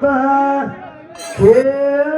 빠 개.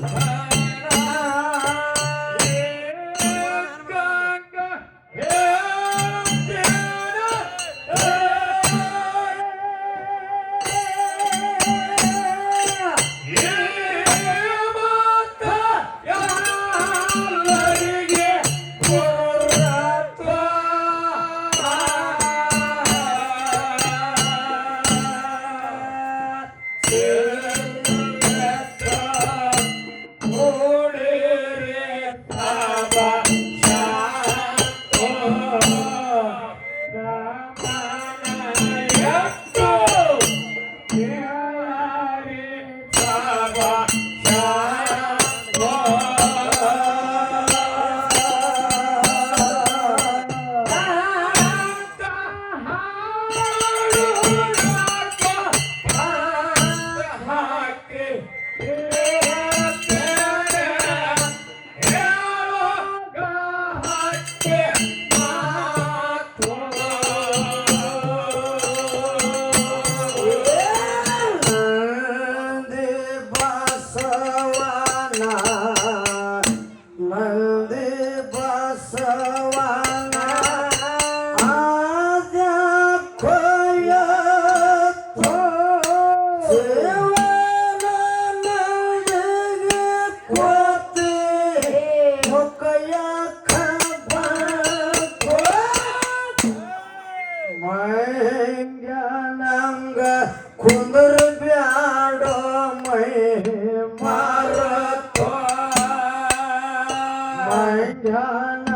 Bye. जान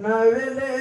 Nine,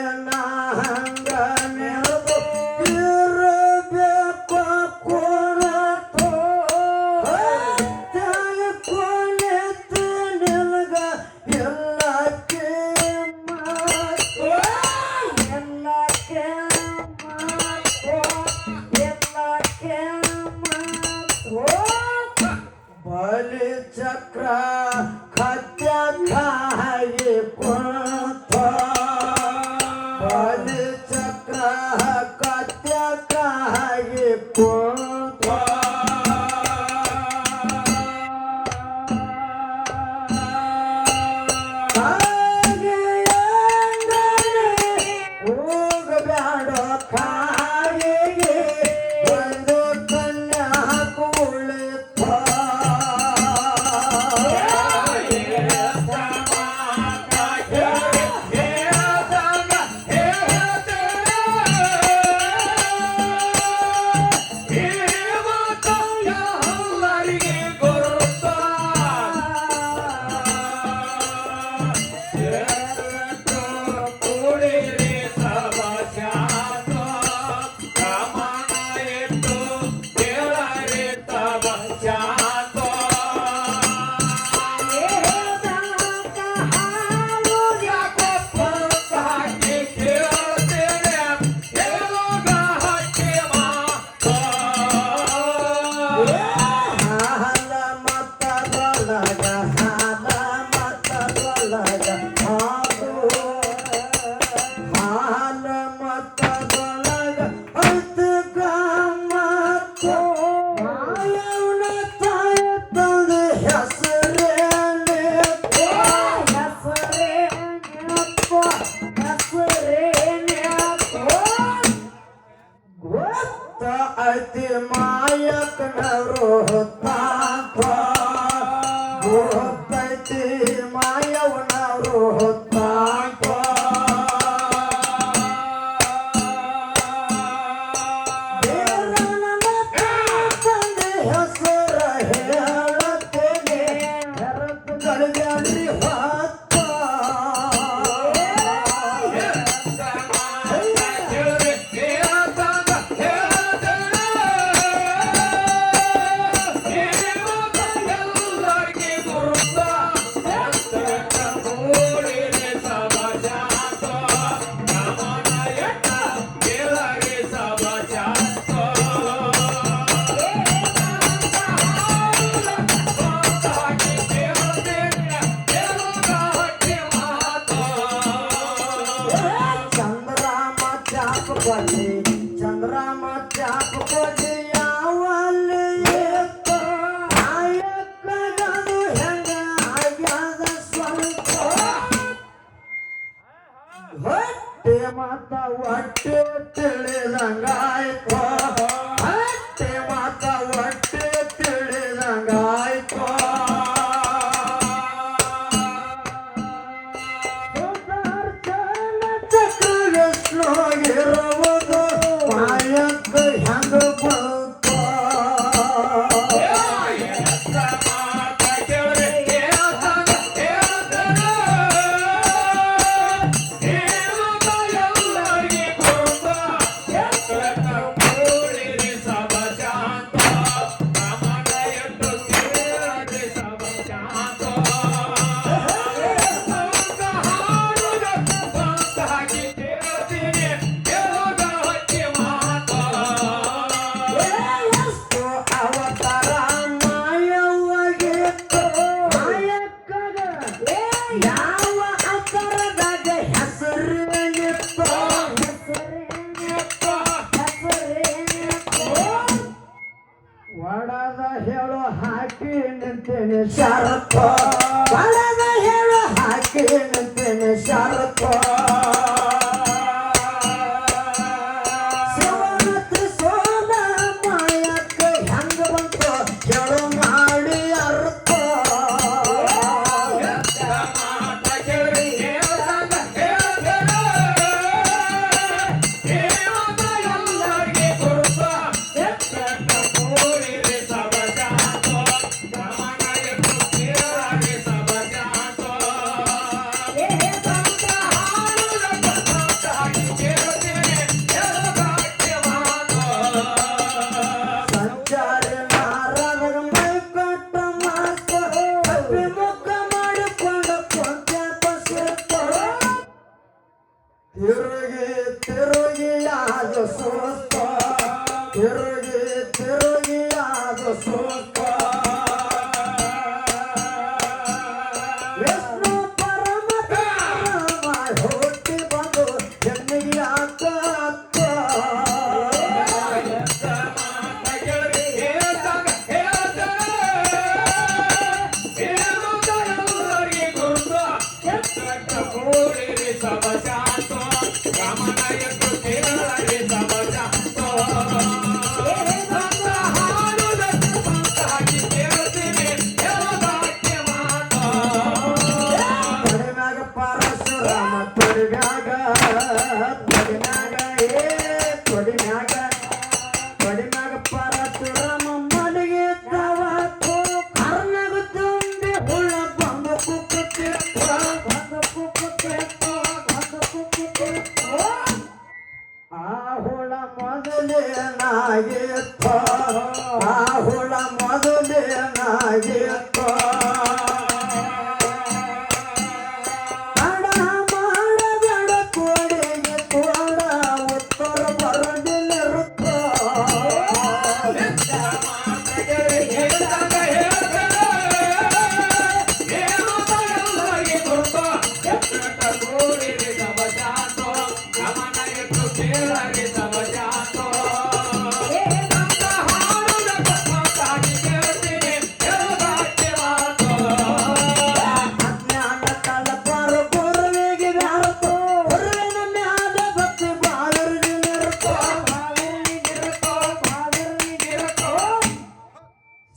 Tergi, tergi, agosto.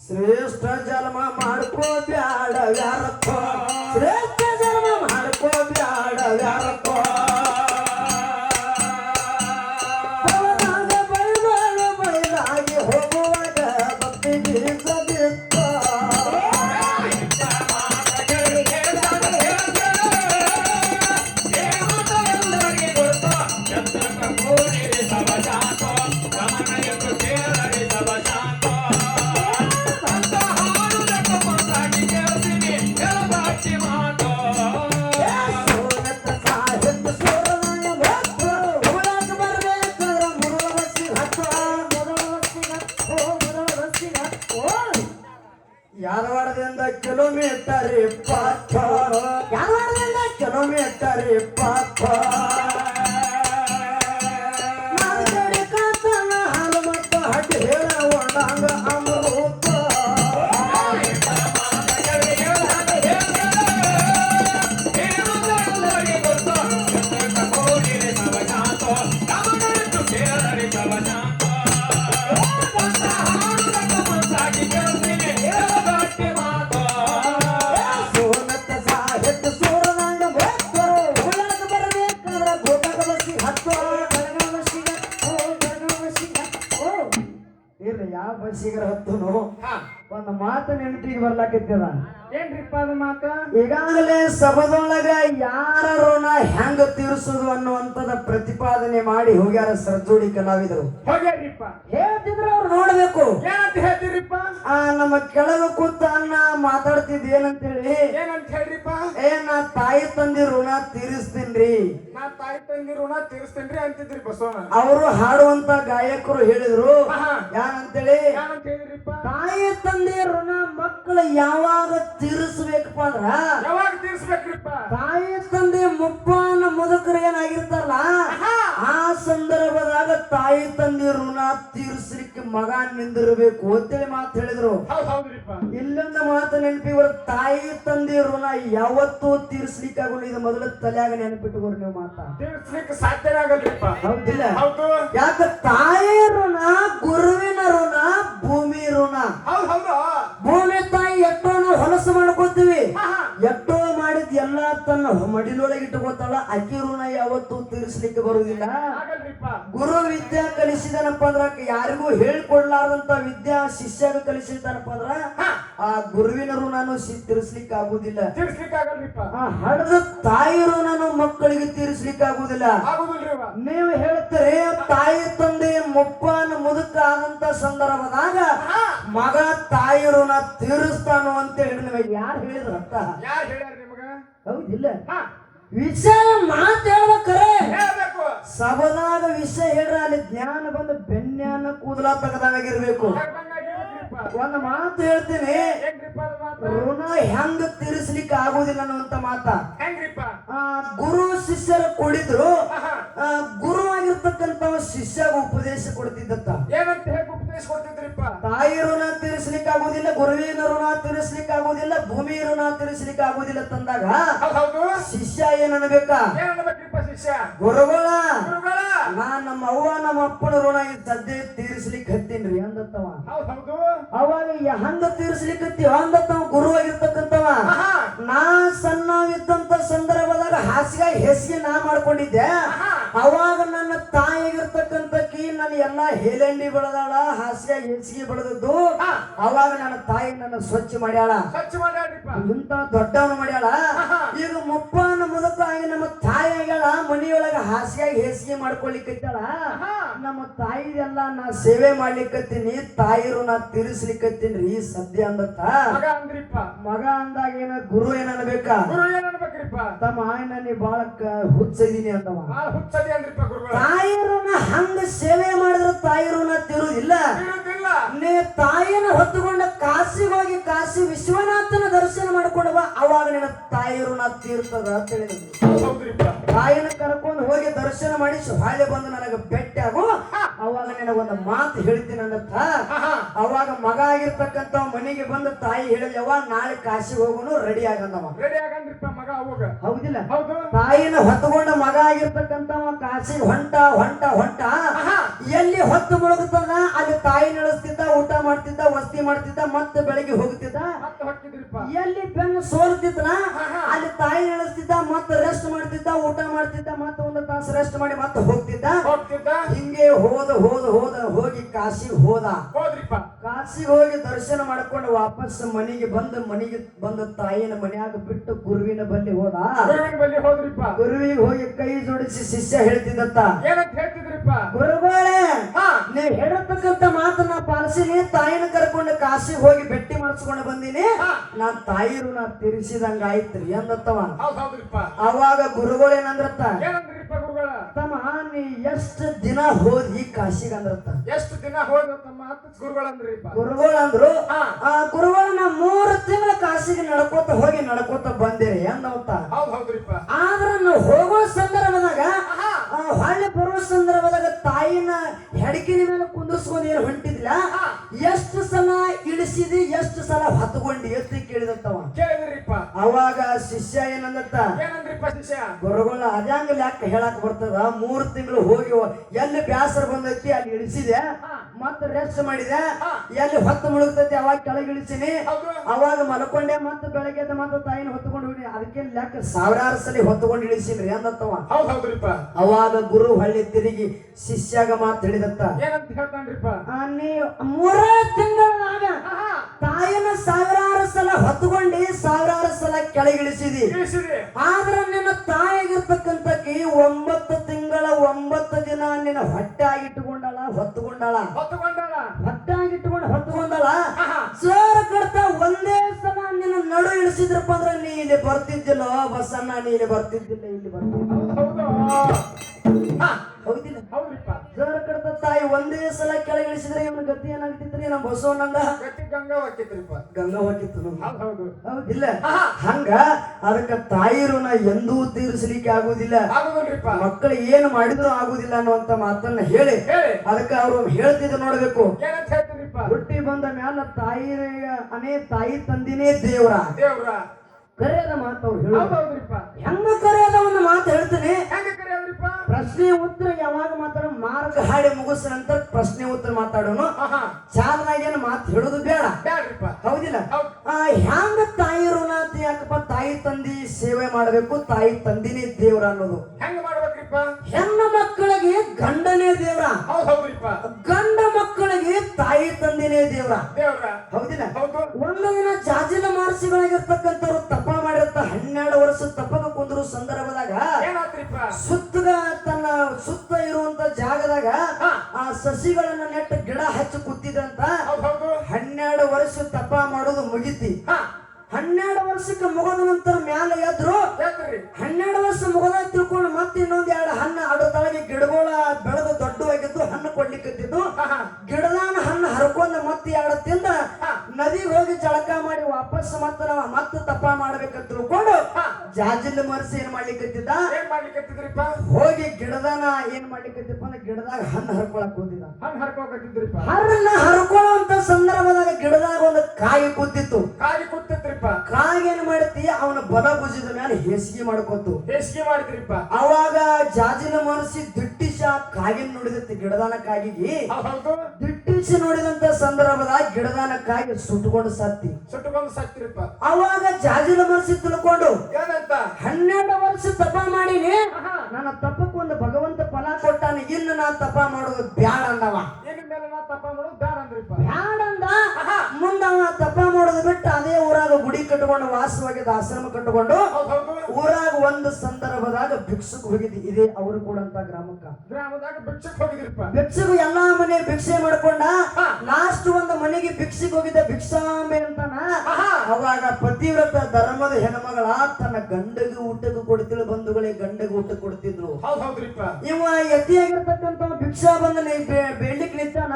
ಶ್ರೇಷ್ಠ ಜನ್ಮ ಮಾಡ್ಕೋ ಬ್ಯಾಡ ವ್ಯಾರಪ್ಪ ಶ್ರೇ ಕಿಲೋಮೀಟರ್ ಮಾತು ನೆನಪಿಗೆ ಬರ್ಲಾಕಿದ್ದೀರ ಏನ್ರಿಪ್ಪ ಅದು ಮಾತ? ಈಗಾಗಲೇ ಸಭದೊಳಗ ಯಾರ ಋಣ ಹೆಂಗ ತೀರಿಸುದು ಅನ್ನುವಂಥದ ಪ್ರತಿಪಾದನೆ ಮಾಡಿ ಹೋಗ್ಯಾರ ಸರ್ಜೋಡಿ ಕಲಾವಿದರು. ಹೋಗ್ಯಾರಿಪ್ಪ. ಹೇಳ್ತಿದ್ರ ಅವ್ರು ನೋಡ್ಬೇಕು. ಏನಂತ ಹೇಳ್ತೀರಿಪ್ಪ? ಆ ನಮ್ಮ ಕೆಳಗ ಕೂತ ಅನ್ನ ಮಾತಾಡ್ತಿದ್ ಏನಂತೇಳಿ? ಏನಂತ ಹೇಳ್ರಿಪ್ಪ? ಏ ನಾ ತಾಯಿ ತಂದಿ ಋಣ ತೀರಿಸ್ತೀನ್ರಿ. ನಾ ತಾಯಿ ತಂದಿ ಋಣ ತೀರಿಸ್ತೇನ್ರಿ ಅಂತಿದ್ರಿ ಬಸವಣ್ಣ. ಅವರು ಹಾಡುವಂತ ಗಾಯಕರು ಹೇಳಿದ್ರು. ಯಾರಂತೇಳಿ ಏನಂತೇಳಿ ಏನಂತ ಹೇಳಿದ್ರಿಪ್ಪ? ತಾಯಿ ತಂದೆ ಋಣ ಮಕ್ಕಳು ಯಾವಾಗ ತೀರಿಸ್ಬೇಕಪ್ಪ ಅಂದ್ರ? ಯಾವಾಗ ತೀರಿಸ್ಬೇಕ್ರಿಪ್ಪ? ತಾಯಿ ತಂದೆ ಮುಪ್ಪಾನ ಮುದುಕರು ಏನಾಗಿರ್ತಾರಲ್ಲ ಆ ಸಂದರ್ಭದಾಗ ತಾಯಿ ತಂದೆ ಋಣ ತೀರಿಸ್ಲಿಕ್ಕೆ ಮಗ ನಿಂದಿರಬೇಕು ಅಂತೇಳಿ ಮಾತು ಹೇಳಿದ್ರು. ಇಲ್ಲೊಂದ ಮಾತು ನೆನಪಿ ತಾಯಿ ತಂದೆ ಋಣ ಯಾವತ್ತೂ ತೀರಿಸ್ಲಿಕ್ಕೆ ಆಗೋಲ್ಲ ಇದು ಮೊದಲ ತಲೆಯಾಗ ನೆನಪಿಟ್ಟುಕೋರಿ ನೀವು ಮಾತಾ. ತೀರ್ಸ್ಲಿಕ್ಕೆ ಸಾಧ್ಯನೇ ಆಗಲ್ರಿಪ್ಪ. ಹೌದಿಲ್ಲ. ಹೌದು. ಯಾಕ ತಾಯಿ ಋಣ ಗುರುವಿನ ಋಣ ಭೂಮಿ ಋಣ? ಹೌದು ಹೌದು. ಭೂಮಿ ತಾಯಿ ಎಷ್ಟೋ ನಾವು ಹೊಲಸು ಮಾಡ್ಕೋತೀವಿ. ಎಷ್ಟೋ ಮಾಡಿದ್ ಎಲ್ಲ ತನ್ನ ಮಡಿಲೊಳಗೆ ಇಟ್ಟುಕೋತಾಳ ಅಕ್ಕಿ ಋಣ ಯಾವತ್ತೂ ತೀರಿಸ್ಲಿಕ್ಕೆ ಬರುವುದಿಲ್ಲ. ಗುರು ವಿದ್ಯಾ ಕಲಿಸಿದನಪ್ಪ ಅಂದ್ರ ಯಾರಿಗೂ ಹೇಳ್ಕೊಡ್ಲಾರ್ದಂತ ವಿದ್ಯಾ ಶಿಷ್ಯನ ಕಲಿಸಿದನಪ್ಪ ಅಂದ್ರ ಆ ಗುರುವಿನ ಋಣನು ತೀರಿಸ್ಲಿಕ್ಕೆ ಆಗುದಿಲ್ಲ ತೀರ್ಸ್ಲಿಕ್ಕೆ ಆಗಲ್ರಿಪ್ಪ. ಹಡದ ತಾಯಿ ಋಣನು ಮಕ್ಕಳಿಗೆ ತೀರಿಸ್ಲಿಕ್ಕೆ ಆಗುದಿಲ್ಲ ನೀವು ಹೇಳ್ತೀರಿ ತಾಯಿ ತಂದೆ ಮುಪ್ಪಾನ ಮುದುಕ ಆದಂತ ಸಂದರ್ಭದಾಗ ಮಗ ತಾಯಿ ಋಣ ತೀರಿಸ್ತಾನು ಅಂತ ಹೇಳಿ ನಿಮಗೆ ಯಾರು ಹೇಳಿದ್ರ ಅಂತ ಹೌದಿಲ್ಲ ವಿಷಯ ಮಾತು ಹೇಳ್ಬೇಕರೆ. ಹೇಳಬೇಕು. ಸಬದಾಗ ವಿಷಯ ಹೇಳ್ರ ಅಲ್ಲಿ ಜ್ಞಾನ ಬಂದು ಬೆನ್ಯಾನ ಕೂದಲ ತೆಗದಾಗಿರ್ಬೇಕು. ಒಂದು ಮಾತು ಹೇಳ್ತೀನಿ. ಋಣ ಹೆಂಗ ತೀರಿಸ್ಲಿಕ್ಕೆ ಆಗುದಿಲ್ಲ ಅನ್ನುವಂತ ಮಾತ. ಹೆಂಗ್ರಿಪ್ಪ? ಆ, ಗುರು ಶಿಷ್ಯರ ಕೊಡಿದ್ರು. ಗುರು ಆಗಿರ್ತಕ್ಕಂತ ಶಿಷ್ಯ ಉಪದೇಶ ಕೊಡ್ತಿದ್ದಂತ ಏನಂತ ಹೇಗೆ ಉಪದೇಶ ಕೊಡ್ತಿದ್ರಿಪ್ಪ? ತಾಯಿ ಋಣ ತೀರಿಸ್ಲಿಕ್ಕೆ ಆಗುದಿಲ್ಲ ಗುರುವಿನ ಋಣ ತೀರಿಸ್ಲಿಕ್ಕೆ ಆಗುದಿಲ್ಲ ಭೂಮಿ ಋಣ ತೀರಿಸ್ಲಿಕ್ಕೆ ಆಗುದಿಲ್ಲ ತಂದಾಗ ಶಿಷ್ಯ ಏನ್ ಅನ್ಬೇಕಾ? ಗುರುಗಳ ಗುರುಗಳ. ನಾ ನಮ್ಮ ಅವ್ವ ನಮ್ಮ ಅಪ್ಪನ ಋಣ ಈ ಸದ್ಯ ತೀರಿಸ್ಲಿಕ್ಕೆ ಹತ್ತೀನ್ರಿ ಅಂದತ್ತವ. ಹೌದ್ ಹೌದು. ಅವಾಗ ಯ- ಹಂಗ ತೀರಿಸ್ಲಿಕ್ಕೆ ಹತ್ತಿ ಅಂದತ್ತವ ಗುರು ಆಗಿರ್ತಕ್ಕಂಥವ ಆಹಾ. ನಾ ಸಣ್ಣವಿದ್ದಂತ ಸಂದರ್ಭದಾಗ ಹಾಸಿಗೆ ಹೆಸಿಗೆ ನಾ ಮಾಡ್ಕೊಂಡಿದ್ದೆ. ಆಹಾ. ಅವಾಗ ನನ್ನ ತಾಯಿಗಿರ್ತಕ್ಕಂಥಕ್ಕಿ ನನ್ನ ಎಲ್ಲಾ ಹೇಲಂಡಿ ಬೆಳೆದಾಳ ಹಾಸಿಗೆ ಹೆಸಿಗೆ ಬೆಳೆದದ್ದು. ಹಾ. ಅವಾಗ ನನ್ನ ತಾಯಿ ನನ್ನ ಸ್ವಚ್ಛ ಮಾಡ್ಯಾಳ. ಸ್ವಚ್ಛ ಮಾಡ್ಯಾಡ್ರಿಪ್ಪ ಇಂತ ದೊಡ್ಡವನು ಮಾಡ್ಯಾಳ. ಆಹಾ. ಈಗ ಮುಪ್ಪನ ಮುದಕ ಆಗಿ ನಮ್ಮ ತಾಯಿ ಆಗ್ಯಾಳ. ಮನಿಯೊಳಗ ಹಾಸಿಯಾಗಿ ಹೇಸಿಗೆ ಮಾಡ್ಕೊಳ್ಲಿಕ್ಕಿದ್ದಾಳ. ನಮ್ಮ ತಾಯಿದೆಲ್ಲ ನಾ ಸೇವೆ ಮಾಡ್ಲಿಕ್ಕತ್ತೀನಿ ತಾಯಿರು ನಾ ತೀರಿಸ್ಲಿಕ್ಕತ್ತೀನಿ ಈ ಸದ್ಯ ಅಂದತ್ತ. ಮಗ ಅಂದ್ರಿಪ್ಪ. ಮಗ ಅಂದಾಗ ಏನ ಗುರು ಏನ್ ಅನ್ಬೇಕಾ ಗುರು ಏನ್ ಅನ್ಬೇಕ್ರಿಪ್ಪ ತಮ್ಮ ಆಯ್ನ ನೀ ಬಾಳ ಹುಚ್ಚದಿನಿ ಅಂತವ. ಬಾಳ ಹುಚ್ಚದಿ ಅಂದ್ರಿಪ್ಪ ಗುರುಗಳ. ತಾಯಿರುನ ಹಂಗ ಸೇವೆ ಮಾಡಿದ್ರೆ ತಾಯಿರುನ ತಿರುದಿಲ್ಲ. ನೀ ತಾಯಿನ ಹೊತ್ತುಕೊಂಡ ಕಾಶಿಗೆ ಹೋಗಿ ಕಾಶಿ ವಿಶ್ವನಾಥನ ದರ್ಶನ ಮಾಡ್ಕೊಂಡವ ಅವಾಗ ನಿನ್ನ ತಾಯಿರುನ ತೀರ್ತದ ಅಂತ ಹೇಳಿದ್ರು. ಹೌದ್ ಹೌದ್ರಿಪ್ಪ. ತಾಯಿನ ಕರ್ಕೊಂಡು ಹೋಗಿ ದರ್ಶನ ಮಾಡಿ ಹೊಳೆ ಬಂದು ನನಗೆ ಭೇಟಿ ಆಗು. ಅವಾಗ ನಿನಗ ಒಂದು ಮಾತು ಹೇಳ್ತೀನಿ ಅಂದತ್ತ ಅವಾಗ ಮಗ ಆಗಿರ್ತಕ್ಕಂಥ ಮನೆಗೆ ಬಂದು ತಾಯಿ ಹೇಳಿದವ ನಾಳೆ ಕಾಶಿ ಹೋಗೋನು ರೆಡಿ ಆಗಂದವ. ರೆಡಿ ಆಗಂದ್ರಿಪ್ಪ ಮಗ ಅವಾಗ. ಹೌದಿಲ್ಲ. ಹೌದು. ತಾಯಿನ ಹೊತ್ತುಕೊಂಡ ಮಗ ಆಗಿರ್ತಕ್ಕಂಥವ ಕಾಶಿ ಹೊಂಟ ಹೊಂಟ ಹೊಂಟ. ಎಲ್ಲಿ ಹೊತ್ತು ಮುಳುಗುತ್ತದ? ಅಲ್ಲಿ ತಾಯಿ ನಡೆಸ್ತಿದ್ದ ಊಟ ಮಾಡ್ತಿದ್ದ ವಸ್ತಿ ಮಾಡ್ತಿದ್ದ ಮತ್ತೆ ಬೆಳಗ್ಗೆ ಹೋಗ್ತಿದ್ದ? ಎಲ್ಲಿ ಬೆನ್ನು ಸೋಲ್ತಿದ್ನ. ಅಲ್ಲಿ ತಾಯಿ ನಡೆಸ್ತಿದ್ದ ಮತ್ತೆ ರೆಸ್ಟ್ ಮಾಡ್ತಿದ್ದ ಊಟ ಮಾಡ್ತಿದ್ದ ಮತ್ತೆ ಒಂದು ತಾಸು ರೆಸ್ಟ್ ಮಾಡಿ ಮತ್ತೆ ಹೋಗ್ತಿದ್ದ. ಹೋಗ್ತಿದ್ದ. ಹಿಂಗೆ ಹೋದ ಹೋದ ಹೋದ ಹೋಗಿ ಕಾಶಿಗೆ ಹೋದ. ಹೋದ್ರಿಪ್ಪ. ಕಾಶಿಗೆ ಹೋಗಿ ದರ್ಶನ ಮಾಡ್ಕೊಂಡು ವಾಪಸ್ ಮನೆಗೆ ಬಂದು ಮನೆಗೆ ಬಂದ ತಾಯಿನ ಮನೆಯಾಗ ಬಿಟ್ಟು ಗುರುವಿನ ಬಲ್ಲಿ ಹೋದ. ಗುರುವಿನ ಬಳಿ ಹೋದ್ರಿಪ್ಪ. ಗುರುವಿಗೆ ಹೋಗಿ ಕೈ ಜೋಡಿಸಿ ಶಿಷ್ಯ ಹೇಳ್ತಿದ್ದತ್ತ. ಏನಂತ ಹೇಳ್ತಿದ್ರಿಪ್ಪ? ಗುರುಗಳೇ ನೀವ್ ಹೇಳತಕ್ಕಂತ ಮಾತನ್ನ ಪಾಲಿಸಿ ತಾಯಿನ ಕರ್ಕೊಂಡು ಕಾಶಿಗೆ ಹೋಗಿ ಭೇಟಿ ಮಾಡಿಸ್ಕೊಂಡು ಬಂದೀನಿ. ತಾಯಿರು ನಾ ತಾಯಿ ಋಣ ತೀರಿಸಿದಂಗ ಆಯ್ತ್ರಿ ಅಂದತ್ತವ. ಹೌದ್ರಿಪ್ಪ. ಅವಾಗ ಗುರುಗಳು ಏನಂದ್ರತ್ತ? ಗುರುಗಳ? ತಮ್ಮ ನೀ ಎಷ್ಟು ದಿನ ಹೋದಿ ಕಾಶಿಗೆ ಅಂದ್ರತ್ತ? ಎಷ್ಟು ದಿನ ಹೋದ ತಮ್ಮ ಹತ್ತು ಗುರುಗಳಂದ್ರಿಪ್ಪ ಗುರುಗಳು ಅಂದ್ರು ಗುರುಗಳು ಆ ಗುರುಗಳನ್ನ ಮೂರು ತಿಂಗಳ ಕಾಶಿಗೆ ನಡ್ಕೋತ ಹೋಗಿ ನಡ್ಕೋತ ಬಂದಿರಿ ಅಂದವತ್ತ ಆದ್ರ ನಾವು ಹೋಗೋ ಸಂದರ್ಭದಾಗ ಹೊಳ್ಳಿ ಬರುವ ಸಂದರ್ಭದಾಗ ತಾಯಿನ ಹೆಡಕಿನ ಮೇಲೆ ಕುಂದಿಸ್ಕೊಂಡು ಏನು ಹೊಂಟಿದ್ಲ. ಎಷ್ಟು ಸಲ ಇಳಿಸಿದಿ ಎಷ್ಟು ಸಲ ಹತ್ಕೊಂಡು ಎತ್ತಿ ಕೇಳಿದಂತವ. ಕೇಳಿದ್ರಿಪ್ಪ. ಅವಾಗ ಶಿಷ್ಯ ಏನಂದತ್ತ? ಏನಂದ್ರಿಪ್ಪ ಶಿಷ್ಯ? ಗುರುಗಳ ಅದ್ಯಾಂಗ ಲೆಕ್ಕ ಹೇಳಕ್ ಬರ್ತದ? ಮೂರ್ ತಿಂಗಳು ಹೋಗಿ ಎಲ್ಲಿ ಬ್ಯಾಸರ ಬಂದೈತಿ ಅಲ್ಲಿ ಇಳಿಸಿದೆ. ಮತ್ತೆ ರೆಸ್ಟ್ ಮಾಡಿದೆ. ಎಲ್ಲಿ ಹೊತ್ತು ಮುಳುಗ್ತೈತಿ ಅವಾಗ ಕೆಳಗೆ ಇಳಿಸಿನಿ. ಅವಾಗ ಮಲ್ಕೊಂಡೆ ಮತ್ತೆ ಬೆಳಗ್ಗೆ ಮತ್ತೆ ತಾಯಿನ ಹೊತ್ಕೊಂಡು ಹೋಗಿ ಅದಕ್ಕೆ ಲೆಕ್ಕ ಸಾವಿರಾರು ಸಲ ಹೊತ್ಕೊಂಡು ಇಳಿಸಿನ್ರಿ ಅಂದತ್ತವ. ಹೌದ್ ಹೌದ್ರಿಪ್ಪ. ಅವಾಗ ಗುರು ಹಳ್ಳಿ ತಿರುಗಿ ಶಿಷ್ಯಾಗ ಮಾತು ಹೇಳಿದತ್ತ. ಏನಂತ ಹೇಳ್ತಾನ್ರಿಪ್ಪ? ನೀವು ಮೂರೇ ತಿಂಗಳಾಗ ತಾಯಿನ ಸಾವಿರಾರು ಸಲ ಹೊತ್ತುಕೊಂಡು ಸಾವಿರಾರು ಸಲ ಕೆಳಗಿಳಿಸಿದಿ. ಆದ್ರೆ ನಿನ್ನ ತಾಯಿಗಿರ್ತಕ್ಕಂತಕಿ ಒಂಬತ್ತು ತಿಂಗಳ ಒಂಬತ್ತು ದಿನ ನಿನ್ನ ಹೊಟ್ಟೆ ಆಗಿಟ್ಟುಕೊಂಡಳ ಹೊತ್ತುಕೊಂಡಳ ಹೊತ್ತುಕೊಂಡಳ ಹೊಟ್ಟೆ ಆಗಿಟ್ಟುಕೊಂಡು ಹೊತ್ತುಕೊಂಡಳ ಸೋರ ಕಡ್ತ ಒಂದೇ ಸಲ ನಿನ್ನ ನಡು ಇಳಿಸಿದ್ರಪ್ಪ ಅಂದ್ರೆ ನೀ ಇಲ್ಲಿ ಬರ್ತಿದ್ದಿಲ್ಲ ಬಸ್ಸನ್ನ ನೀ ಇಲ್ಲಿ ಬರ್ತಿದ್ದಿಲ್ಲ ಇಲ್ಲಿ ಬರ್ತಿದ್ದಿಲ್ಲ. ಹೌದು ಜೋರ ಕಡ್ತ ತಾಯಿ ಒಂದೇ ಸಲ ಕೆಳಗಿಳಿಸಿದ್ರೆ ಇವನ ಗತಿ ಏನಾಗ್ತಿತ್ರಿ? ನಮ್ಮ ಬಸವನಂದ ಗಟ್ಟಿ ಗಂಗಾ ಹೋಗ್ತಿತ್ರಿಪ್ಪ ಗಂಗಾ ನಮ್ಗೆ. ಹೌದು ಹೌದಿಲ್ಲ? ಹಂಗ ಅದಕ್ಕ ತಾಯಿ ಋಣ ಎಂದೂ ತೀರಿಸಲಿಕ್ಕೆ ಆಗುದಿಲ್ಲ. ಮಕ್ಕಳು ಏನು ಮಾಡಿದ್ರು ಆಗುದಿಲ್ಲ ಅನ್ನುವಂತ ಮಾತನ್ನ ಹೇಳಿ. ಅದಕ್ಕೆ ಅವರು ಹೇಳ್ತಿದ್ದು ನೋಡ್ಬೇಕು. ಹುಟ್ಟಿ ಬಂದ ಮ್ಯಾಲ ತಾಯಿ ಅನೇ ತಾಯಿ ತಂದಿನೇ ದೇವ್ರ. ದೇವ್ರ. ಕರೆಯದ ಮಾತು ಅವ್ರು ಹೆಂಗ ಕರೆಯದ ಒಂದು ಮಾತು ಹೇಳ್ತೀನಿ? ಹೆಂಗ ಕರೆಯೋದ್ರಿಪ್ಪ? ಪ್ರಶ್ನೆ ಉತ್ತರ ಯಾವಾಗ ಮಾತಾಡೋ? ಮಾರ್ಗ ಹಾಡಿ ಮುಗಿಸ ನಂತರ ಪ್ರಶ್ನೆ ಉತ್ತರ ಮಾತಾಡೋನು. ಆಹಾ. ಚಾಲನಾಗೇನು ಮಾತು ಹೇಳೋದು ಬೇಡ. ಬ್ಯಾಡ್ರಿಪ್ಪ ಹೌದಿಲ್ಲ? ಹ್ಯಾಂಗ ತಾಯಿ ಋಣಾತಿ ಯಾಕಪ್ಪ ತಾಯಿ ತಂದಿ ಸೇವೆ ಮಾಡಬೇಕು? ತಾಯಿ ತಂದಿನೇ ದೇವ್ರ ಅನ್ನೋದು. ಹೆಂಗ ಮಾಡ್ಬೇಕ್ರಿಪ್ಪ? ಹೆಣ್ಣು ಮಕ್ಕಳಿಗೆ ಗಂಡನೇ ದೇವ್ರ. ಹೌದ್ರಿಪ್ಪ ಗಂಡ ಮಕ್ಕಳಿಗೆ ತಾಯಿ ತಂದಿನೇ ದೇವ್ರ. ದೇವ್ರ. ಹೌದಿಲ್ಲ? ಹೌದು. ಒಂದು ದಿನ ಜಾಜಿನ ಮಾನಸಿಗಳಾಗಿರ್ತಕ್ಕಂಥವ್ರು ತಪ್ಪ ಮಾಡಿರ್ತ ಹನ್ನೆರಡು ವರ್ಷ ತಪ್ಪಕ ಕುಂದ್ರು ಸಂದರ್ಭದಾಗ ಸುತ್ತದ ತನ್ನ ಸುತ್ತ ಇರುವಂತ ಜಾಗದಾಗ. ಆ ಸಸಿಗಳನ್ನ ನೆಟ್ಟ ಗಿಡ ಹಚ್ಚಿ ಕೂತಿದಂತ ಹನ್ನೆರಡು ವರ್ಷ ತಪ್ಪ ಮಾಡೋದು ಮುಗಿತಿ. ಹನ್ನೆರಡು ವರ್ಷಕ್ಕೆ ಮುಗದ ನಂತರ ಮ್ಯಾಲ ಎದ್ರು. ಹನ್ನೆರಡು ವರ್ಷ ಮುಗದ ತಿಳ್ಕೊಂಡು ಮತ್ತೆ ಇನ್ನೊಂದ್ ಎರಡು ಹಣ್ಣು ಅದ್ರ ತಳಗೆ ಗಿಡಗಳ ಬೆಳೆದು ದೊಡ್ಡವಾಗಿದ್ದು ಹಣ್ಣು ಕೊಡ್ಲಿಕ್ಕತ್ತಿದ್ದು ಗಿಡದಾನ ಹಣ್ಣು ಹರ್ಕೊಂಡ ಮತ್ತೆ ಎರಡು ತಿಂದ. ನದಿಗೆ ಹೋಗಿ ಜಳಕ ಮಾಡಿ ವಾಪಸ್ ತಪ ಮಾಡ್ಬೇಕಂತ ತಿಳ್ಕೊಂಡು ಹಾ. ಜಾಜಿಲ್ ಮರ್ಸಿ ಏನ್ ಮಾಡ್ಲಿಕ್ಕತ್ತಿದ್ದ ಏನ್ ಮಾಡ್ಲಿಕ್ಕತ್ತಿದ್ರಿಪ್ಪ ಹೋಗಿ ಗಿಡದಾನ ಏನ್ ಮಾಡ್ಲಿಕ್ಕತ್ತಿಪ್ಪ ಅಂದ್ರೆ ಗಿಡದಾಗ ಹಣ್ಣು ಹರ್ಕೊಳಕ್ ಹಣ್ಣು ಹಂಗ್ ಹರ್ಕೋಕತ್ತಿದ್ರಿಪ್ಪ ಹರನ್ನ ಹರ್ಕೊಳ್ಳುವಂತ ಸಂದರ್ಭದಾಗ ಗಿಡದಾಗ ಒಂದು ಕಾಯಿ ಕೂತಿತ್ತು. ಕಾಯಿ ಕೂತಿದ್ರಿಪ್ಪ ಕಾಯಿ ಏನ್ ಮಾಡ್ತಿ ಅವನ ಬಲ ಭುಜದ ಮೇಲೆ ಹೇಸಿಗೆ ಮಾಡ್ಕೊತು ಹೆಸಿಗೆ ಮಾಡಿದ್ರಿಪ್ಪ? ಅವಾಗ ಜಾಜಿನ ಮನಸ್ಸಿ ದಿಟ್ಟಿಸ ಕಾಗಿನ ನೋಡಿದತ್ತಿ ಗಿಡದಾನ ಕಾಗಿಗಿ ಹೌದ್. ದಿಟ್ಟಿಸಿ ನೋಡಿದಂತ ಸಂದರ್ಭದಾಗ ಗಿಡದಾನ ಕಾಗಿ ಸುಟ್ಟುಕೊಂಡು ಸತ್ತಿ. ಸುಟ್ಟುಕೊಂಡು ಸತ್ತಿರಿಪ್ಪ. ಅವಾಗ ಜಾಜಿನ ಮನಸ್ಸಿ ತಿಳ್ಕೊಂಡು ಏನಂತ ಹನ್ನೆರಡು ವರ್ಷ ತಪ ಮಾಡೀನಿ. ನನ್ನ ತಪ್ಪಕ್ಕೆ ಒಂದು ಭಗವಂತ ಫಲ ಕೊಟ್ಟಾನೆ. ಇನ್ನು ನಾನು ತಪ ಮಾಡೋದು ಬ್ಯಾಡ ಅಂದವ ಇನ್ ಮೇಲೆ ನಾ ತಪ ಮಾಡೋದು ಬ್ಯಾಡ. ಕಟ್ಟಿಕೊಂಡು ವಾಸವಾಗಿದ್ದ ಆಶ್ರಮ ಕಟ್ಟಿಕೊಂಡು ಊರಾಗ ಒಂದು ಸಂದರ್ಭದಾಗ ಭಿಕ್ಷಕ್ ಹೋಗಿದ್ದಿ. ಇದೇ ಅವರು ಕೂಡಂತ ಗ್ರಾಮಕ್ಕ. ಗ್ರಾಮದಾಗ ಭಿಕ್ಷಕ್ ಹೋಗಿದ್ರಪ್ಪ. ಭಿಕ್ಷಕ್ ಎಲ್ಲಾ ಮನೆ ಭಿಕ್ಷೆ ಮಾಡ್ಕೊಂಡ. ಲಾಸ್ಟ್ ಒಂದು ಮನೆಗೆ ಭಿಕ್ಷೆಗೆ ಹೋಗಿದ್ದ ಭಿಕ್ಷಾಂಬೆ ಅಂತಾನ. ಅವಾಗ ಪತಿವ್ರತ ಧರ್ಮದ ಹೆಣ್ಮಗಳ ತನ್ನ ಗಂಡಗೆ ಊಟಕ್ಕೆ ಕೊಡ್ತಿಳು ಬಂಧುಗಳಿಗೆ ಗಂಡಗೆ ಊಟ ಕೊಡ್ತಿದ್ರು ಇವ ಯತಿಯಾಗಿರ್ತಕ್ಕಂಥ ಭಿಕ್ಷಾ ಬಂದ ಬೇಡ್ಲಿಕ್ಕೆ ನಿಂತಾನ.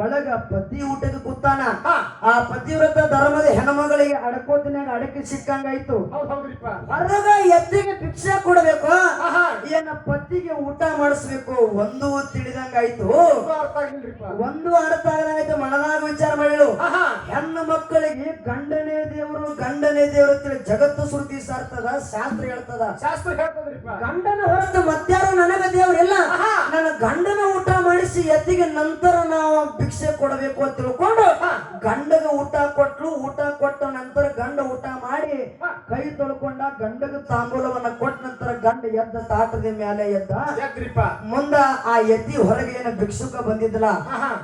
ಒಳಗ ಪತಿ ಊಟಕ್ಕೆ ಕೂತಾನ. ಆ ಪತಿವ್ರತ ಧರ್ಮದ ಹೆಣ್ಮಗಳಿಗೆ ಅಡ ನಡ್ಕೋತಿನಾಗ ಅಡಕೆ ಸಿಕ್ಕಂಗಾಯ್ತು. ಹೊರಗ ಎತ್ತಿಗೆ ಭಿಕ್ಷೆ ಕೊಡಬೇಕು. ಏನ ಪತ್ತಿಗೆ ಊಟ ಮಾಡಿಸ್ಬೇಕು. ಒಂದು ತಿಳಿದಂಗಾಯ್ತು. ಒಂದು ಅರ್ಥ ಆಗದಂಗಾಯ್ತು ಮನದಾಗ ವಿಚಾರ ಮಾಡಿಳು. ಹೆಣ್ಣು ಮಕ್ಕಳಿಗೆ ಗಂಡನೇ ದೇವರು ಗಂಡನೇ ದೇವರು ತಿಳಿ ಜಗತ್ತು ಶ್ರುತಿ ಸಾರ್ತದ ಶಾಸ್ತ್ರ ಹೇಳ್ತದ. ಶಾಸ್ತ್ರ ಹೇಳ್ತದ್ರಿಪ್ಪ ಗಂಡನ ಹೊರತು ಮತ್ತಾರು ನನಗ ದೇವರಿಲ್ಲ. ನನ್ನ ಗಂಡನ ಊಟ ಮಾಡಿಸಿ ಎತ್ತಿಗೆ ನಂತರ ನಾವು ಭಿಕ್ಷೆ ಕೊಡಬೇಕು ಅಂತ ತಿಳ್ಕೊಂಡು ಗಂಡಗ ಊಟ ಕೊಟ್ಲು ಊಟ ಕೊಟ್ಟ ನಂತರ ಗಂಡ ಊಟ ಮಾಡಿ ಕೈ ತೊಳ್ಕೊಂಡ ಗಂಡಗ ತಾಂಬೂಲವನ್ನ ಕೊಟ್ಟ ನಂತರ ಗಂಡ ಎದ್ದ ತಾಟದ ಮೇಲೆ ಎದ್ದ. ಮುಂದ ಆ ಎತ್ತಿ ಹೊರಗೆ ಏನ ಭಿಕ್ಷುಕ ಬಂದಿದ್ಲ?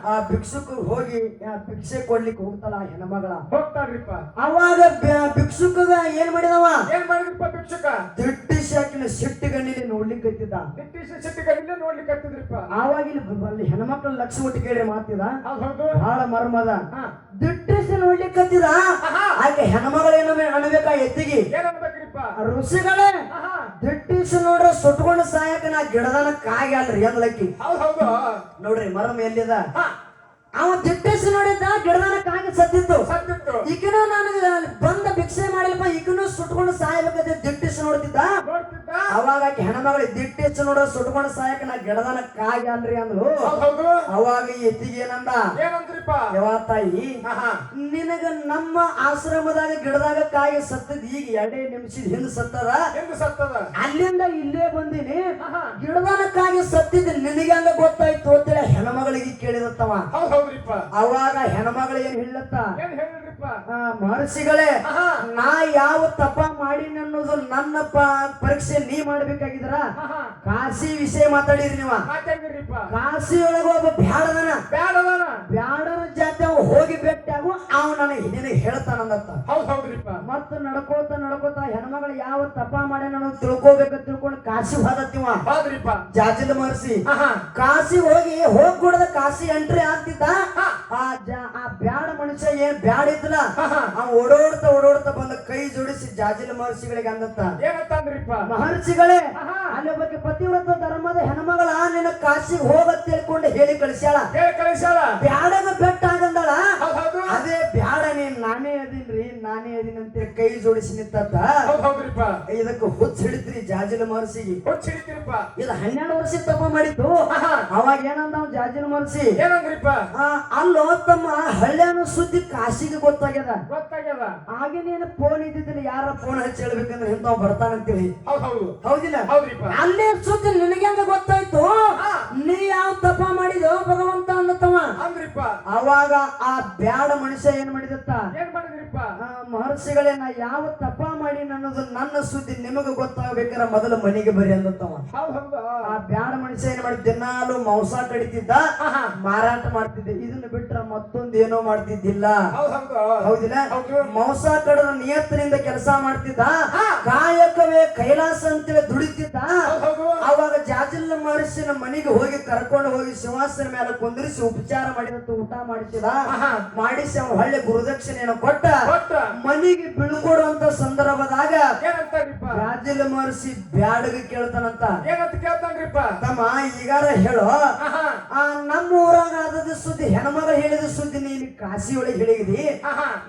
ಆ ಭಿಕ್ಷುಕ ಹೋಗಿ ಭಿಕ್ಷೆ ಕೊಡ್ಲಿಕ್ಕೆ ಹೋಗ್ತಾಳ ಆ ಹೆಣ್ಮಗಳ. ಹೋಗ್ತಾಳ್ರಿಪ್ಪ. ಅವಾಗ ಭಿಕ್ಷುಕ ಭಿಕ್ಷುಕಗ ಏನ್ ಮಾಡಿದವ? ಏನ್ ಮಾಡಿದ್ರಿಪ್ಪ ಭಿಕ್ಷುಕ? ದಿಟ್ಟಿಸಿ ಹಾಕಿನ ಸಿಟ್ಟಿಗಣ್ಣಿಲಿ ನೋಡ್ಲಿಕ್ಕತ್ತಿದ್ದ. ದಿಟ್ಟಿ ಸಿಟ್ಟಿಗಣ್ಣಿಲಿ ನೋಡ್ಲಿಕ್ಕೆ ಹತ್ತಿದ್ರಿಪ್ಪ ಆವಾಗ ಇಲ್ಲಿ ಅಲ್ಲಿ ಹೆಣ್ಮಕ್ಳು ಲಕ್ಷ ಒಟ್ಟು ಕೇಳಿ ಮಾತಿದ? ಹೌದು ಬಹಳ ಮರ್ಮದ ದಿಟ್ಟಿಸಿ ನೋಡ್ಲಿಕ್ಕತ್ತಿದ ಆಕೆ ಹೆಣ್ಮಗಳೇನು ಅನ್ಬೇಕಾ ಎತ್ತಿಗೆ? ಋಷಿಗಳೇ ದಿಟ್ಟಿಸಿ ನೋಡ್ರ ಸುಟ್ಕೊಂಡು ಸಾಯಕ ನಾ ಗಿಡದನ ಕಾಯಿ ಅಲ್ರಿ ಎಂದ್ಲಕ್ಕಿ ನೋಡ್ರಿ ಮರಮ ಎಲ್ಲಿದ? ಅವ ದಿಟ್ಟಿಸಿ ನೋಡಿದ್ದ ಗಿಡದನ ಕಾಗಿ ಸತ್ತಿತ್ತು. ಸತ್ತಿತ್ತು. ನಾನು ನನಗೆ ಬಂದ ಭಿಕ್ಷೆ ಮಾಡಿಲ್ಲಪ್ಪ ಈಗಿನೂ ಸುಟ್ಕೊಂಡು ಸಾಯಬೇಕಂತ ದಿಟ್ಟಿಸಿ ನೋಡ್ತಿದ್ದ. ಅವಾಗ ಹೆಣ್ಮಗಳು ದಿಟ್ಟಿಸಿ ನೋಡ ಸುಟ್ಕೊಂಡು ಸಾಯಕ ನಾ ಗಿಡದನ ಕಾಗ್ಯಾನ್ರಿ ಅಂದ್ರು ಅವಾಗ ಎತ್ತಿಗೆ ಏನಂದ? ಏನಂದ್ರಿಪ್ಪ? ಯವಾ ತಾಯಿ ನಿನಗ ನಮ್ಮ ಆಶ್ರಮದಾಗ ಗಿಡದಾಗ ಕಾಯಿ ಸತ್ತದ ಈಗ ಎರಡೇ ನಿಮಿಷದ ಹಿಂದ ಸತ್ತದ. ಅಲ್ಲಿಂದ ಇಲ್ಲೇ ಬಂದಿನಿ. ಗಿಡದನ ಕಾಯಿ ಸತ್ತಿದ್ ನಿನಗೆ ಅಂದ ಗೊತ್ತಾಯ್ತು ಅಂತೇಳಿ ಹೆಣ್ಮಗಳಿಗೆ ಕೇಳಿದತ್ತವ. ಅವಾಗ ಹೆಣ್ಮಗಳು ಏನ್ ಹೇಳತ್ತ? ಮಹರ್ಷಿಗಳೇ ನಾ ಯಾವ ತಪ್ಪ ಮಾಡೀನಿ ಅನ್ನೋದು ನನ್ನಪ್ಪ ಪರೀಕ್ಷೆ ನೀ ಮಾಡ್ಬೇಕಾಗಿದ್ರ? ಕಾಶಿ ವಿಷಯ ಮಾತಾಡಿರಿ ನೀವ. ಕಾಶಿ ಒಳಗ ಒಬ್ಬ ಬ್ಯಾಡದನ. ಬ್ಯಾಡದನ. ಬ್ಯಾಡರ ಜಾತಿ ಅವ ಹೋಗಿ ಭೇಟಿಯಾಗು ಅವ ನನಗೆ ನಿನಗೆ ಹೇಳ್ತಾನಂದತ್ತ ಮತ್ತ ನಡ್ಕೋತ ನಡ್ಕೋತ ಹೆಣ್ಮಗಳು ಯಾವ ತಪ್ಪ ಮಾಡ್ಯಾನ ಅನ್ನೋದು ತಿಳ್ಕೋಬೇಕು ತಿಳ್ಕೊಂಡು ಕಾಶಿ ಹೋದತ್ತಿವ ಹೌದ್ರಿಪ್ಪ. ಜಾಜಿಲ್ ಮಹರ್ಷಿ. ಕಾಶಿ ಹೋಗಿ ಹೋಗ್ಬಿಡದ ಕಾಶಿ ಎಂಟ್ರಿ ಆಗ್ತಿದ್ದ ಆ ಬ್ಯಾಡ ಮನುಷ್ಯ ಏನ್ ಬ್ಯಾಡ ಆಹಾ ಆ ಓಡೋಡ್ತಾ ಓಡೋಡ್ತಾ ಬಂದ ಕೈ ಜೋಡಿಸಿ ಜಾಜಿಲ ಮಹರ್ಷಿಗಳಿಗೆ ಅಂದತ್ತ. ಏನಂತಂದ್ರಿಪ್ಪ? ಮಹರ್ಷಿಗಳೇ ಅಲ್ಲಿ ಬಗ್ಗೆ ಪತಿವ್ರತ ಧರ್ಮದ ಹೆಣ್ಮಗಳ ನಿನ್ನ ಕಾಶಿಗೆ ಹೋಗತ್ ತಿಳ್ಕೊಂಡು ಹೇಳಿ ಕಳಿಸ್ಯಾಳ. ಹೇಳಿ ಕಳಿಸ್ಯಾಳ? ಬ್ಯಾಡಗ ಬೆಟ್ಟ ಆಗಂದಳ. ಅದೇ ಬ್ಯಾಡ ನೀನ್ ನಾನೇ ಅದೀನ್ರಿ ನಾನೇ ಅರಿನಂತೆ ಕೈ ಜೋಡಿಸಿ ಹೌದ್ರಿಪ್ಪ. ಇದಕ್ಕೆ ಹುಚ್ಚ ಹಿಡಿತ್ರಿ ಜಾಜಿಲ ಮಹರ್ಷಿಗೆ ಹುಚ್ಚಿಡಿತಿರಿಪ್ಪ ಇದು ಹನ್ನೆರಡು ವರ್ಷ ತಪ್ಪ ಮಾಡಿತ್ತು ಅವಾಗ ಏನಂದ ಜಾಜಿನ ಜಾಜಿಲ ಮಹರ್ಷಿ ಏನಂದ್ರಿಪ್ಪ? ಆ, ಅಲ್ಲೋ ತಮ್ಮ ಹಳ್ಳ್ಯಾನ ಸುದ್ದಿ ಕಾಶಿಗೆ ಗೊತ್ತಾಗ್ಯದ? ಗೊತ್ತಾಗ್ಯದ. ನೀನು ಫೋನ್ ಇದ್ದಿದ್ದಿಲ್ಲ ಯಾರ ಫೋನ್ ಹಚ್ಚಿ ಹೇಳ್ಬೇಕಂದ್ರೆ ಇಂಥವ್ ಬರ್ತಾನಂತೇಳಿ ಹೌದ್ ಹೌದು. ಹೌದಿಲ್ಲ? ಅಲ್ಲೇ ಸುದ್ದಿ ನಿನಗೆ ಹೆಂಗ ಗೊತ್ತಾಯ್ತು. ನೀ ಯಾವ ತಪ್ಪ ಮಾಡಿದೋ ಭಗವಂತ ಅನ್ನತ್ತವ ಅಂದ್ರಿಪ್ಪ ಅವಾಗ ಆ ಬ್ಯಾಡ ಮನುಷ್ಯ ಏನ್ ಮಾಡಿದತ್ತ? ಏನ್ ಮಾಡಿದ್ರಿಪ್ಪ ಆ ಮಹರ್ಷಿಗಳೇ ನಾ ಯಾವ ತಪ್ಪ ಮಾಡಿ ಅನ್ನೋದು ನನ್ನ ಸುದ್ದಿ ನಿಮಗೆ ಗೊತ್ತಾಗಬೇಕಾರ ಮೊದಲು ಮನೆಗೆ ಬರಿ ಅಂದಂತವ. ಆ ಬ್ಯಾಡ ಮನುಷ್ಯ ಏನ್ ಮಾಡಿ ದಿನಾಲು ಮಾಂಸ ಕಡಿತಿದ್ದ ಮಾರಾಟ ಮಾಡ್ತಿದ್ದೆ. ಇದನ್ನ ಬಿಟ್ರ ಮತ್ತೊಂದು ಏನೋ ಮಾಡ್ತಿದ್ದಿಲ್ಲ. ಹೌದ್ ಹೌದು. ಹೌದಿಲ್ಲ? ಹೌದು ಮಾಂಸ ಕಡದ ನಿಯತ್ತಿನಿಂದ ಕೆಲಸ ಮಾಡ್ತಿದ್ದ ಗಾಯಕವೇ ಕಾಯಕವೇ ಕೈಲಾಸ ಅಂತೇಳಿ ದುಡಿತಿದ್ದ ಅವಾಗ ಜಾಜಿಲ್ಲ ಮಹರ್ಷಿನ ಮನೆಗೆ ಹೋಗಿ ಕರ್ಕೊಂಡು ಹೋಗಿ ಸಿಂಹಾಸನ ಮೇಲೆ ಕುಂದಿರಿಸಿ ಉಪಚಾರ ಮಾಡಿದಂತ ಊಟ ಮಾಡಿಸಿದ ಮಾಡಿಸಿ ಅವ ಹಳ್ಳಿ ಗುರುದಕ್ಷಿಣೆಯನ್ನು ಕೊಟ್ಟ ಮನಿಗೆ ಬೀಳ್ಕೊಡುವಂತ ಸಂದರ್ಭದಾಗ ಜಾಜಿಲ್ಲ ಮಹರ್ಷಿ ಬ್ಯಾಡಗ ಕೇಳ್ತಾನಂತ. ಏನಂತ ಕೇಳ್ತಾನ್ರಿಪ್ಪ? ತಮ್ಮ ಈಗಾರ ಹೇಳೋ ಆ ನಮ್ಮ ಊರಾಗ ಆದದ ಸುದ್ದಿ ಹೆಣ್ಮಗ ಹೇಳಿದ ಸುದ್ದಿ ನೀನ್ ಕಾಶಿ ಒಳಗೆ ಹೇಳಿದಿ.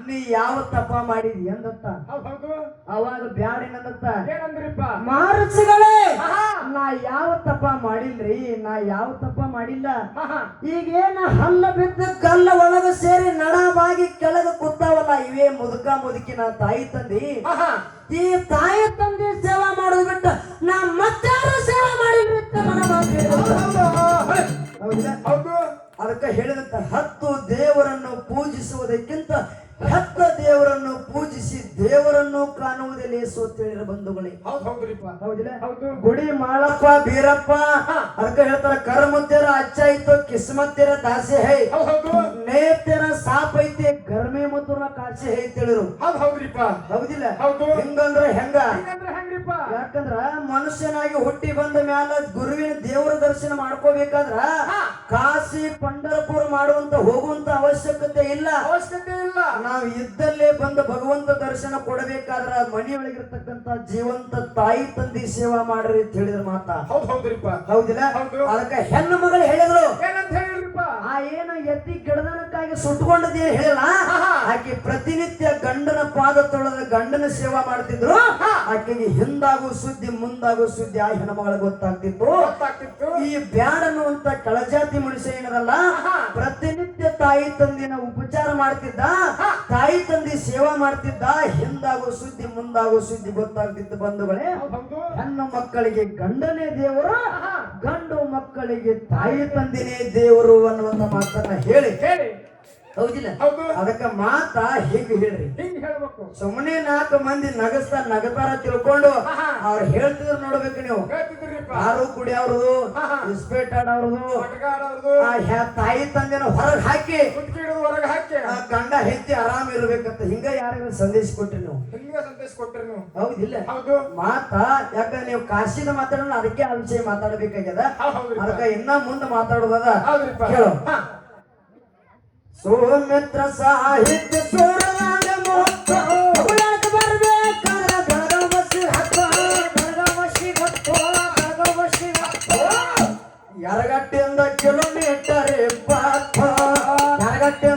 ನೀ ಯಾವ ತಪ್ಪ ಮಾಡಿದಿ ಅಂದತ್ತ ಅವಾಗ ಬ್ಯಾಡೇನಂದತ್ತ. ಏನಂದ್ರಿಪ್ಪ? ಮಹರ್ಷಿಗಳೇ ನಾ ಯಾವ ತಪ್ಪ ಮಾಡಿಲ್ರಿ? ನಾ ಯಾವ ತಪ್ಪ ಮಾಡಿಲ್ಲ. ಈಗೇನ ಹಲ್ಲ ಬಿದ್ದು ಕಲ್ಲ ಒಳಗ ಸೇರಿ ನಡವಾಗಿ ಕೆಳಗ ಕೂತಾವಲ್ಲ ಇವೇ ಮುದುಕ ಮುದುಕಿನ ತಾಯಿ ತಂದಿ. ಈ ತಾಯಿ ತಂದೆ ಸೇವಾ ಮಾಡೋದು ಬಿಟ್ಟು ನಾ ಮತ್ತಾರ ಸೇವಾ ಮಾಡಿಲ್ರಿ ಅದಕ್ಕೆ ಹೇಳಿದಂತ ಹತ್ತು ದೇವರನ್ನು ಪೂಜಿಸುವುದಕ್ಕಿಂತ ಹೆತ್ತ ದೇವರನ್ನು ಪೂಜಿಸಿ ದೇವರನ್ನು ಕಾಣುವುದಿಲ್ಲ ಲೇಸು ಅಂತ ಹೇಳಿರ ಬಂಧುಗಳೇ. ಹೌದಿಲ್ಲ? ಗುಡಿ ಮಾಳಪ್ಪ ಬೀರಪ್ಪ ಅದಕ್ಕೆ ಹೇಳ್ತಾರ ಕರ್ಮತ್ತೆರ ಅಚ್ಚ ಐತೋ ಕಿಸ್ಮತ್ತೆರ ದಾಸೆ ಹೈ. ನೇತ್ಯರ ನೇತೆರ ಸಾಪ್ ಐತೆ ಗರ್ಮೆ ಮಧುರ ಕಾಸೆ ಹೈ ತಿಳಿರು ಹೌದ್ ಹೌದ್ರಿಪ್ಪ. ಹೌದಿಲ್ಲ? ಹೆಂಗಂದ್ರ ಹೆಂಗ? ಯಾಕಂದ್ರ ಮನುಷ್ಯನಾಗಿ ಹುಟ್ಟಿ ಬಂದ ಮ್ಯಾಲ ಗುರುವಿನ ದೇವರ ದರ್ಶನ ಮಾಡ್ಕೋಬೇಕಾದ್ರ. ಕಾಶಿ ಪಂಡರಪುರ ಮಾಡುವಂತ ಹೋಗುವಂತ ಅವಶ್ಯಕತೆ ಇಲ್ಲ. ಅವಶ್ಯಕತೆ ಇಲ್ಲ. ನಾವು ಇದ್ದಲ್ಲೇ ಬಂದು ಭಗವಂತ ದರ್ಶನ ಕೊಡಬೇಕಾದ್ರ ಮನೆಯೊಳಗಿರ್ತಕ್ಕಂತ ಜೀವಂತ ತಾಯಿ ತಂದಿ ಸೇವಾ ಮಾಡ್ರಿ ಅಂತ ಹೇಳಿದ್ರ ಮಾತಾ. ಹೌದ್ ಹೌದ್ರಿಪ್ಪ. ಹೌದಿಲ್ಲ? ಹೌದು. ಅದಕ್ಕೆ ಹೆಣ್ಣು ಮಗಳು ಹೇಳಿದ್ರು. ಏನಂತ ಹೇಳಿದ್ರಿಪ್ಪ ಆ ಏನು ಎತ್ತಿ ಗಿಡದನಕ್ಕಾಗಿ ಸುಟ್ಕೊಂಡದೇನು ಹೇಳಲ್ಲ. ಆಕೆ ಪ್ರತಿನಿತ್ಯ ಗಂಡನ ಪಾದ ತೊಳೆದ ಗಂಡನ ಸೇವಾ ಮಾಡ್ತಿದ್ರು. ಆಕೆಗೆ ಹಿಂದಾಗೋ ಸುದ್ದಿ ಮುಂದಾಗೋ ಸುದ್ದಿ ಆ ಹೆಣ್ಮಗಳ ಗೊತ್ತಾಗ್ತಿತ್ತು. ಗೊತ್ತಾಗ್ತಿತ್ತು. ಈ ಬ್ಯಾಡ್ ಅನ್ನುವಂತ ಕಳಜಾತಿ ಮನುಷ್ಯ ಏನದಲ್ಲ ಪ್ರತಿನಿತ್ಯ ತಾಯಿ ತಂದಿನ ಉಪಚಾರ ಮಾಡ್ತಿದ್ದ ತಾಯಿ ತಂದಿ ಸೇವಾ ಮಾಡ್ತಿದ್ದ ಹಿಂದಾಗೋ ಸುದ್ದಿ ಮುಂದಾಗೋ ಸುದ್ದಿ ಗೊತ್ತಾಗ್ತಿತ್ತು ಬಂಧುಗಳೇ. ಹೆಣ್ಣು ಮಕ್ಕಳಿಗೆ ಗಂಡನೇ ದೇವರು ಗಂಡು ಮಕ್ಕಳಿಗೆ ತಾಯಿ ತಂದಿನೇ ದೇವರು. ಅನ್ನುವಂತ ಮಾತನ್ನ ಹೇಳಿ. ಹೇಳಿ. ಹೌದಿಲ್ಲ? ಹೌದು. ಅದಕ್ಕ ಮಾತ ಹೀಗೆ ಹೇಳ್ರಿ. ಹಿಂಗ್ ಹೇಳ್ಬೇಕು. ಸುಮ್ಮನೆ ನಾಲ್ಕು ಮಂದಿ ನಗಸ್ತಾ ನಗತಾರ ತಿಳ್ಕೊಂಡು. ಅವ್ರು ಹೇಳ್ತಿದ್ರು ನೋಡ್ಬೇಕು ನೀವು. ಯಾರು ಕುಡಿಯವ್ರದು ಆಹಾ. ಇಸ್ಪೇಟ್ ಆಡೋರ್ದು ಆ ತಾಯಿ ತಂದೆನ ಹೊರಗೆ ಹಾಕಿ ಹೊರಗೆ ಹಾಕಿ. ಆ ಗಂಡ ಹೆಂಡತಿ ಆರಾಮ್ ಇರ್ಬೇಕಂತ ಹಿಂಗ ಯಾರಿಗಾರ ಸಂದೇಶ ಕೊಟ್ರಿ ನೀವು? ಹಿಂಗ ಸಂದೇಶ ಕೊಟ್ರಿ ನೀವು? ಹೌದಿಲ್ಲ ಹೌದು. ಮಾತ ಯಾಕ ನೀವು ಕಾಶಿನ ಮಾತಾಡೋಣ ಅದಕ್ಕೆ ಆ ವಿಷಯ ಮಾತಾಡಬೇಕಾಗ್ಯದ? ಅದಕ್ಕೆ ಇನ್ನ ಮುಂದೆ ಮಾತಾಡೋದದ? ಸೋಮಿತ್ರ ಕೇಳು. ಹಾ. ಸೌಮಿತ್ರ ಸಾಹಿತ್ಯ ಸೂರನಾಗ ಯರಗಟ್ಟೆಯಿಂದ ಕಿಲೋಮೀಟರ್ ಬಾಪ ಯರಗಟ್ಟೆ